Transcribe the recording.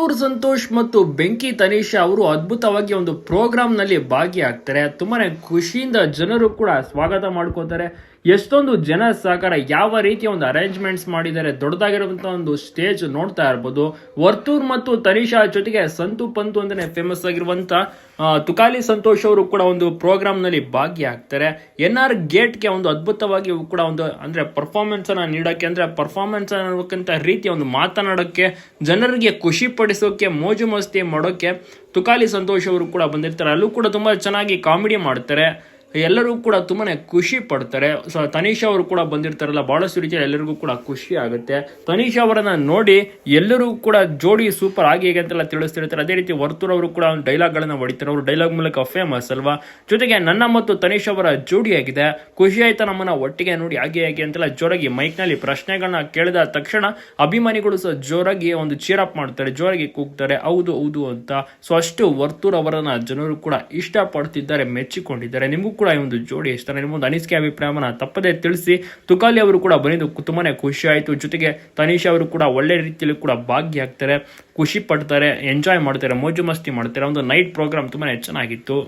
ವರ್ತೂರ್ ಸಂತೋಷ್ ಮತ್ತು ಬೆಂಕಿ ತನೀಶಾ ಅವರು ಅದ್ಭುತವಾಗಿ ಒಂದು ಪ್ರೋಗ್ರಾಮ್ನಲ್ಲಿ ಭಾಗಿಯಾಗ್ತಾರೆ. ತುಂಬಾನೇ ಖುಷಿಯಿಂದ ಜನರು ಕೂಡ ಸ್ವಾಗತ ಮಾಡ್ಕೋತಾರೆ ಎಷ್ಟೊಂದು ಜನ ಸಹಕಾರ ಯಾವ ರೀತಿಯ ಒಂದು ಅರೇಂಜ್ಮೆಂಟ್ಸ್ ಮಾಡಿದ್ದಾರೆ, ದೊಡ್ಡದಾಗಿರುವಂತ ಒಂದು ಸ್ಟೇಜ್ ನೋಡ್ತಾ ಇರ್ಬೋದು. ವರ್ತೂರ್ ಮತ್ತು ತನಿಷಾ ಜೊತೆಗೆ ಸಂತು ಪಂತು ಅಂತಾನೆ ಫೇಮಸ್ ಆಗಿರುವಂತ ತುಕಾಲಿ ಸಂತೋಷ್ ಅವರು ಕೂಡ ಒಂದು ಪ್ರೋಗ್ರಾಮ್ನಲ್ಲಿ ಭಾಗಿಯಾಗ್ತಾರೆ. ಎನ್ ಆರ್ ಗೇಟ್ಗೆ ಒಂದು ಅದ್ಭುತವಾಗಿ ಕೂಡ ಒಂದು, ಅಂದ್ರೆ ಪರ್ಫಾರ್ಮೆನ್ಸನ್ನು ನೀಡೋಕ್ಕೆ, ಅಂದರೆ ಅಂದ್ರೆ ಪರ್ಫಾರ್ಮೆನ್ಸ್ ಅನ್ನೋಕ್ಕಿಂತ ರೀತಿಯ ಒಂದು ಮಾತನಾಡೋಕ್ಕೆ ಜನರಿಗೆ ಖುಷಿ ಪಡಿಸೋಕೆ ಮೋಜು ಮಸ್ತಿ ಮಾಡೋಕೆ ತುಕಾಲಿ ಸಂತೋಷ್ ಅವರು ಕೂಡ ಬಂದಿರ್ತಾರೆ. ಅಲ್ಲೂ ಕೂಡ ತುಂಬಾ ಚೆನ್ನಾಗಿ ಕಾಮಿಡಿ ಮಾಡ್ತಾರೆ. ಎಲ್ಲರೂ ಕೂಡ ತುಂಬಾ ಖುಷಿ ಪಡ್ತಾರೆ. ಸೊ ತನೀಶ್ ಅವರು ಕೂಡ ಬಂದಿರ್ತಾರಲ್ಲ, ಬಹಳಷ್ಟು ರೀತಿಯಲ್ಲಿ ಎಲ್ಲರಿಗೂ ಕೂಡ ಖುಷಿ ಆಗುತ್ತೆ. ತನೀಶ್ ಅವರನ್ನ ನೋಡಿ ಎಲ್ಲರೂ ಕೂಡ ಜೋಡಿ ಸೂಪರ್ ಆಗಿ ಹೇಗೆ ಅಂತೆಲ್ಲ ತಿಳಿಸ್ತಿರ್ತಾರೆ. ಅದೇ ರೀತಿ ವರ್ತೂರ್ ಅವರು ಕೂಡ ಡೈಲಾಗ್ ಡೈಲಾಗ್ಗಳನ್ನು ಹೊಡಿತಾರೆ. ಅವರು ಡೈಲಾಗ್ ಮೂಲಕ ಫೇಮಸ್ ಅಲ್ವಾ? ಜೊತೆಗೆ ನನ್ನ ಮತ್ತು ತನೀಶ್ ಅವರ ಜೋಡಿಯಾಗಿದೆ ಖುಷಿ ಆಯ್ತಾ ನಮ್ಮನ್ನ ಒಟ್ಟಿಗೆ ನೋಡಿ ಹಾಗೆ ಹೇಗೆ ಅಂತೆಲ್ಲ ಜೋರಾಗಿ ಮೈಕ್ನಲ್ಲಿ ಪ್ರಶ್ನೆಗಳನ್ನ ಕೇಳಿದ ತಕ್ಷಣ ಅಭಿಮಾನಿಗಳು ಸಹ ಜೋರಾಗಿ ಒಂದು ಚೀರ್ ಅಪ್ ಮಾಡ್ತಾರೆ, ಜೋರಾಗಿ ಕೂಗ್ತಾರೆ. ಹೌದು ಹೌದು ಅಂತ. ಸೊ ಅಷ್ಟು ವರ್ತೂರ್ ಅವರನ್ನ ಜನರು ಕೂಡ ಇಷ್ಟಪಡ್ತಿದ್ದಾರೆ, ಮೆಚ್ಚಿಕೊಂಡಿದ್ದಾರೆ. ನಿಮಗೂ ಕೂಡ ಈ ಒಂದು ಜೋಡಿ ಇಷ್ಟ ನಿಮ್ಮ ಅನಿಸಿಕೆ ಅಭಿಪ್ರಾಯವನ್ನು ತಪ್ಪದೇ ತಿಳಿಸಿ. ತುಕಾಲಿ ಅವರು ಕೂಡ ಬಂದಿದ್ದು ತುಂಬಾನೇ ಖುಷಿ ಆಯಿತು. ಜೊತೆಗೆ ತನೀಶ್ ಅವರು ಕೂಡ ಒಳ್ಳೆ ರೀತಿಯಲ್ಲಿ ಕೂಡ ಭಾಗಿಯಾಗ್ತಾರೆ ಖುಷಿ ಪಡ್ತಾರೆ ಎಂಜಾಯ್ ಮಾಡ್ತಾರೆ, ಮೋಜು ಮಸ್ತಿ ಮಾಡ್ತಾರೆ. ಒಂದು ನೈಟ್ ಪ್ರೋಗ್ರಾಮ್ ತುಂಬಾನೇ ಚೆನ್ನಾಗಿತ್ತು.